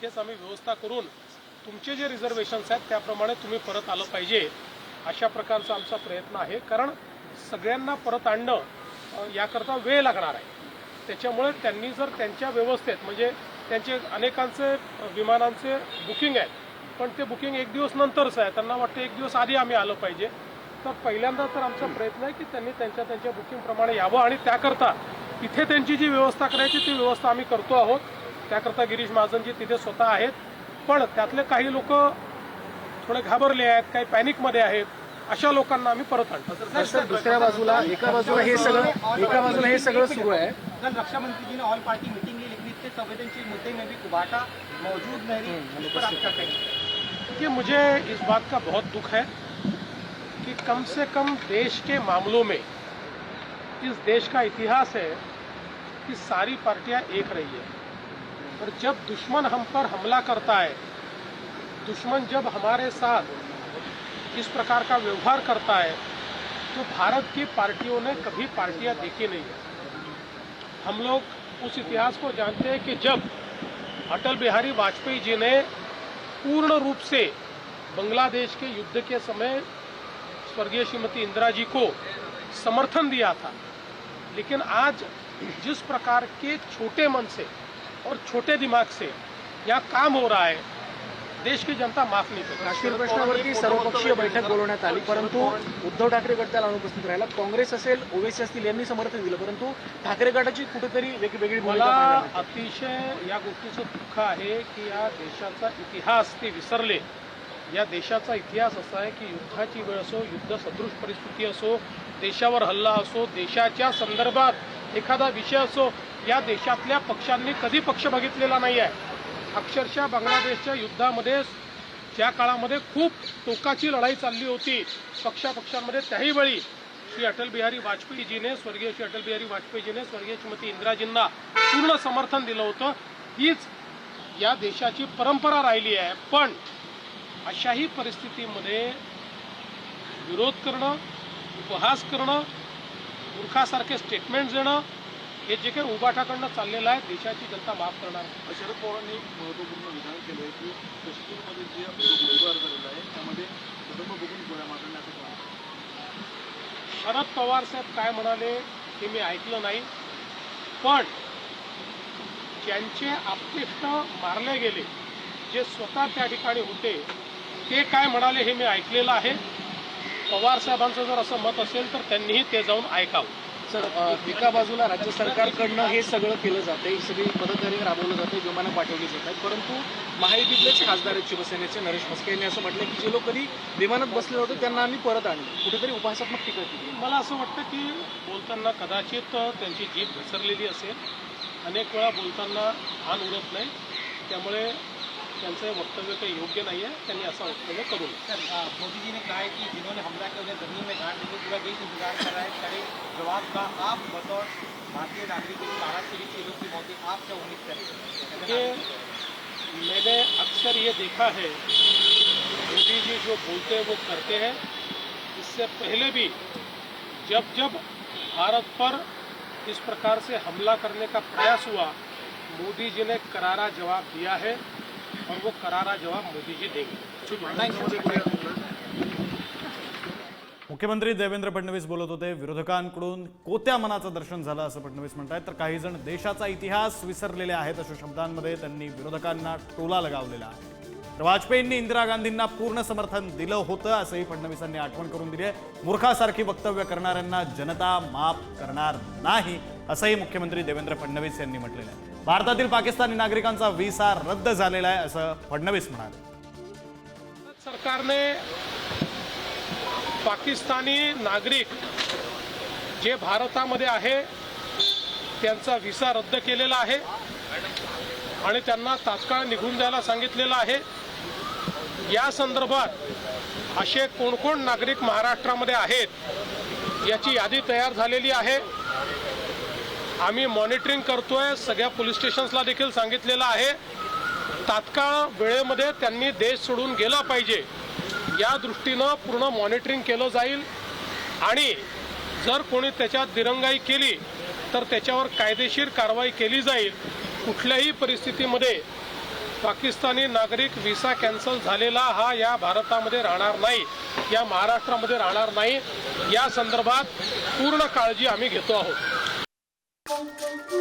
तिथेच आम्ही व्यवस्था करून तुमचे जे रिझर्वेशन्स आहेत त्याप्रमाणे तुम्ही परत आलं पाहिजे. अशा प्रकारचा आमचा प्रयत्न आहे. कारण सगळ्यांना परत आणणं याकरता वेळ लागणार आहे. त्याच्यामुळे त्यांनी जर त्यांच्या व्यवस्थेत म्हणजे त्यांचे अनेकांचे विमानांचे बुकिंग आहेत पण ते बुकिंग एक दिवस नंतरच आहे. त्यांना वाटतं एक दिवस आधी आम्ही आलं पाहिजे. तर पहिल्यांदा तर आमचा प्रयत्न आहे की त्यांनी त्यांच्या त्यांच्या बुकिंगप्रमाणे यावं आणि त्याकरता तिथे त्यांची जी व्यवस्था करायची ती व्यवस्था आम्ही करतो आहोत. त्याकरता गिरीश महाजनजी तिथे स्वतः आहेत. पण त्यातले काही लोक थोडे घाबरले आहेत काही पॅनिकमध्ये आहेत. अशा लोकांना आम्ही परत आणतो. दुसऱ्या बाजूला एका बाजूला हे सगळं एका बाजूला हे सगळं सुरू आहे. कल रक्षा मंत्री जी ने ऑल पार्टी मीटिंग इतने संवेदनशील मुद्दे में भी कुबाटा मौजूद नहीं. रही इस पर आप क्या कहेंगे कि मुझे इस बात का बहुत दुख है कि कम से कम देश के मामलों में इस देश का इतिहास है कि सारी पार्टियाँ एक रही है। और जब दुश्मन हम पर हमला करता है, दुश्मन जब हमारे साथ इस प्रकार का व्यवहार करता है तो भारत की पार्टियों ने कभी पार्टियाँ देखी नहीं है। हम लोग उस इतिहास को जानते हैं कि जब अटल बिहारी वाजपेयी जी ने पूर्ण रूप से बांग्लादेश के युद्ध के समय स्वर्गीय श्रीमती इंदिरा जी को समर्थन दिया था, लेकिन आज जिस प्रकार के छोटे मन से और छोटे दिमाग से यहाँ काम हो रहा है। देश की जनता माफ नहीं करेगी काश्मीर प्रश्नावरती सर्वपक्षीय बैठक बोलवण्यात आली परंतु उद्धव ठाकरे गट त्याला अनुपस्थित राहिला. काँग्रेस असेल ओवेसी असतील यांनी समर्थन दिलं परंतु ठाकरे गटाची कुठेतरी वेगवेगळी मला. अतिशय या गोष्टीचं दुःख आहे की या देशाचा इतिहास ते विसरले. या देशाचा इतिहास असा आहे की युद्धाची वेळ असो युद्ध सदृश परिस्थिती असो देशावर हल्ला असो देशाच्या संदर्भात एखादा विषय असो या देशातल्या पक्षांनी कधी पक्ष बघितलेला नाही आहे अक्षरशः बांगलादेशच्या युद्धामध्ये ज्या काळामध्ये खूप टोकाची लढाई चालली होती. पक्षापक्षांमध्ये त्याही वेळी श्री अटल बिहारी वाजपेयीजीने स्वर्गीय श्री अटल बिहारी वाजपेयीजीने स्वर्गीय श्रीमती इंदिराजींना पूर्ण समर्थन दिलं होतं. हीच या देशाची परंपरा राहिली आहे. पण अशाही परिस्थितीमध्ये विरोध करणं उपहास करणं मूर्खासारखे स्टेटमेंट देणं हे जे काही उबाठाकडनं चाललेलं आहे देशाची जनता माफ करणार. शरद पवारांनी एक महत्त्वपूर्ण विधान केलं आहे की काश्मीरमध्ये जे गोळीबार झालेला आहे त्यामध्ये कुटुंब बघून गोळ्या मारण्याचं काम शरद पवार साहेब काय म्हणाले हे मी ऐकलं नाही पण ज्यांचे आप्तेष्ट मारले गेले जे स्वतः त्या ठिकाणी होते ते काय म्हणाले हे मी ऐकलेलं आहे पवार साहेबांचं जर असं मत असेल तर त्यांनीही ते जाऊन ऐकावं. सर एका बाजूला राज्य सरकारकडनं हे सगळं केलं जाते ही सगळी पद्धतगारी राबवलं जाते विमानं पाठवली जात आहेत. परंतु महायुतीतलेच खासदार आहेत शिवसेनेचे नरेश म्हस्के यांनी असं म्हटलं की जे लोक कधी विमानात बसले होते त्यांना आम्ही परत आणलं कुठेतरी उपहासात्मक टीका केली. मला असं वाटतं की बोलताना कदाचित त्यांची जीभ घसरलेली असेल. अनेक वेळा बोलताना भान उरत नाही. त्यामुळे त्यांचं वक्तव्य काही योग्य नाही आहे त्यांनी असं वक्तव्य करू सर मोदी जी ने कहा है कि जिन्होंने हमला किया उन्हें ज़मीन में गाड़ देंगे पूरा देश इंतज़ार कर रहा है करे जवाब का आप बतौर भारतीय नागरिक बारह से बीस लोग की मौत हुई, आप क्या उम्मीद करेंगे कि मैंने अक्सर ये देखा है मोदी जी जो बोलते हैं वो करते हैं। इससे पहले भी जब जब भारत पर इस प्रकार से हमला करने का प्रयास हुआ मोदी जी ने करारा जवाब दिया है। और वो करारा जवाब मोदी जी देंगे। मुख्यमंत्री देवेंद्र फडणवीस बोलत होते विरोधकांकडून कोत्या मनाचं दर्शन झालं असं फडणवीस म्हणतात तर काही जण देशाचा इतिहास विसरलेले आहेत अशा शब्दांमध्ये त्यांनी विरोधकांना टोला लगावलेला आहे. तर वाजपेयींनी इंदिरा गांधींना पूर्ण समर्थन दिलं होतं असंही फडणवीसांनी आठवण करून दिली आहे. मूर्खासारखी वक्तव्य करणाऱ्यांना जनता माफ करणार नाही असंही मुख्यमंत्री देवेंद्र फडणवीस यांनी म्हटलेलं आहे. भारतातील पाकिस्तानी नागरिकांचा व्हिसा रद्द झालेला आहे असं फडणवीस म्हणाले. सरकारने पाकिस्तानी नागरिक जे भारतामध्ये आहे त्यांचा व्हिसा रद्द केलेला आहे आणि त्यांना तात्काळ निघून जायला सांगितलेलं आहे. या संदर्भात असे कोण कोण नागरिक महाराष्ट्रामध्ये आहेत याची यादी तयार झालेली आहे. आम्ही मॉनिटरिंग करतोय. सगळ्या पोलीस स्टेशन्सला देखील सांगितलेलं आहे. तात्काळ वेळेमध्ये त्यांनी देश सोडून गेला पाहिजे. या दृष्टीनं पूर्ण मॉनिटरिंग केलं जाईल. आणि जर कोणी त्याच्यात दिरंगाई केली तर त्याच्यावर कायदेशीर कारवाई केली जाईल. कुठल्याही परिस्थितीमध्ये पाकिस्तानी नागरिक व्हिसा कॅन्सल झालेला हा या भारतामध्ये राहणार नाही या महाराष्ट्रामध्ये राहणार नाही. या संदर्भात पूर्ण काळजी आम्ही घेतो आहोत. Thank you.